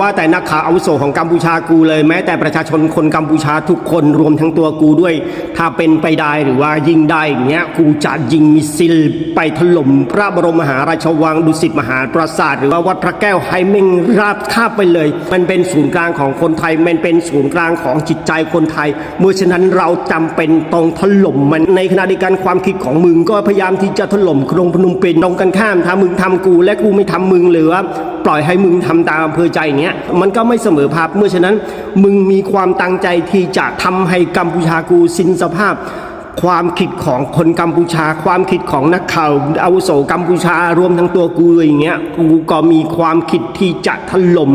ว่าแต่นักข่าวอาวุโสของกัมพูชากูเลยแม้แต่ประชาชนคนกัมพูชาทุกคนรวมทั้งตัวกูด้วย ถ้าเป็นไปได้หรือว่ายิงได้อย่างเงี้ยกูจะยิงมิสซิลไปถล่มพระบรมมหาราชวังดุสิตมหาปราสาทหรือว่าวัดพระแก้วให้แม่งราบคาบไปเลย มันเป็นศูนย์กลางของคนไทยมันเป็นศูนย์กลางของจิตใจคนไทยเมื่อฉะนั้นเราจำเป็นต้องถล่มมันในขณะเดียวกันความคิดของมึงก็พยายามที่จะถล่มกรุงพนมเปญตรงกันข้ามถ้ามึงทำกูและกูไม่ทำมึงหรือว่า ปล่อยให้มึงทำตามอำเภอใจอย่างเงี้ยมันก็ไม่เสมอภาพเมื่อฉะนั้น มึงมีความตั้งใจที่จะทำให้กัมพูชากูสิ้นสภาพ ความคิดของคนกัมพูชา ความคิดของนักข่าวอาวุโสกัมพูชารวมทั้งตัวกูอย่างเงี้ยกูก็มีความคิดที่จะถล่ม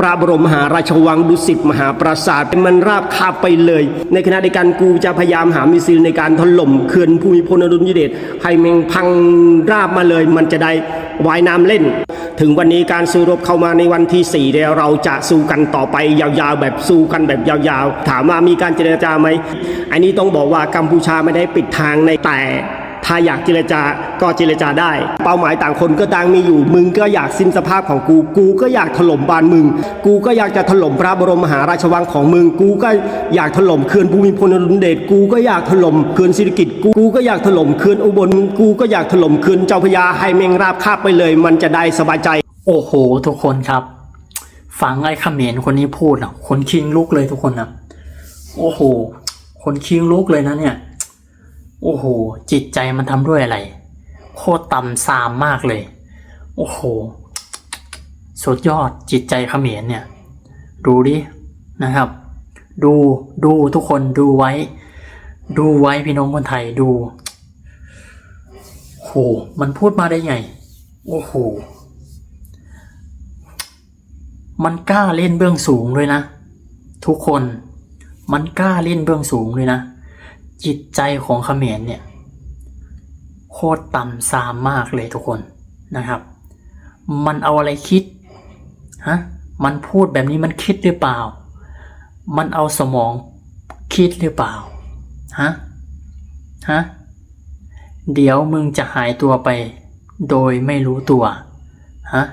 พระบรมมหาราชวังดุสิตมหาปราสาทมันราบคาบไปเลย ในขณะเดียวกันกูจะพยายามหามิซิลในการถล่มเขื่อนภูมิพลอดุลยเดชให้แมงพังราบมาเลย มันจะได้ว่ายน้ำเล่น ถึงวันนี้การสู้รบเข้ามาในวันที่ 4เดี๋ยวเราจะสู้กันต่อไปยาวๆ แบบสู้กันแบบยาวๆ ถามว่ามีการเจรจาไหม อันนี้ต้องบอกว่ากัมพูชาไม่ได้ปิดทางในแต่ ถ้าอยากเจรจาก็เจรจาได้ เป้าหมายต่างคนก็ต่างมีอยู่ มึงก็อยากสิ้นสภาพของกู กูก็อยากถล่มบ้านมึง กูก็อยากจะถล่มพระบรมมหาราชวังของมึง กูก็อยากถล่มเขื่อนภูมิพลอดุลเดช กูก็อยากถล่มเขื่อนศิริกิติ์กูก็อยากถล่มเขื่อนอุบล กูก็อยากถล่มเขื่อนเจ้าพยาให้แมงราบคาบไปเลย มันจะได้สบายใจ โอ้โห ทุกคนครับ ฟังไอ้เขมรคนนี้พูดอะ คนคิงลุกเลยทุกคนนะ โอ้โห คนคิงลุกเลยนะเนี่ย โอ้โห จิตใจมันทำด้วยอะไร โคตรต่ำซามมากเลย โอ้โห สุดยอดจิตใจเขมรเนี่ย ดูดินะครับ ดูดูทุกคนดูไว้ ดูไว้พี่น้องคนไทยดูโอ้โหมันพูดมาได้ไง โอ้โห มันกล้าเล่นเบื้องสูงเลยนะ ทุกคน มันกล้าเล่นเบื้องสูงเลยนะ จิตใจของเขมรเนี่ยโคตรต่ำซามมากเลยทุกคนนะครับ มันเอาอะไรคิดฮะมันพูดแบบนี้มันคิดหรือเปล่า มันเอาสมองคิดหรือเปล่าฮะฮะเดี๋ยวมึงจะหายตัวไปโดยไม่รู้ตัวฮะ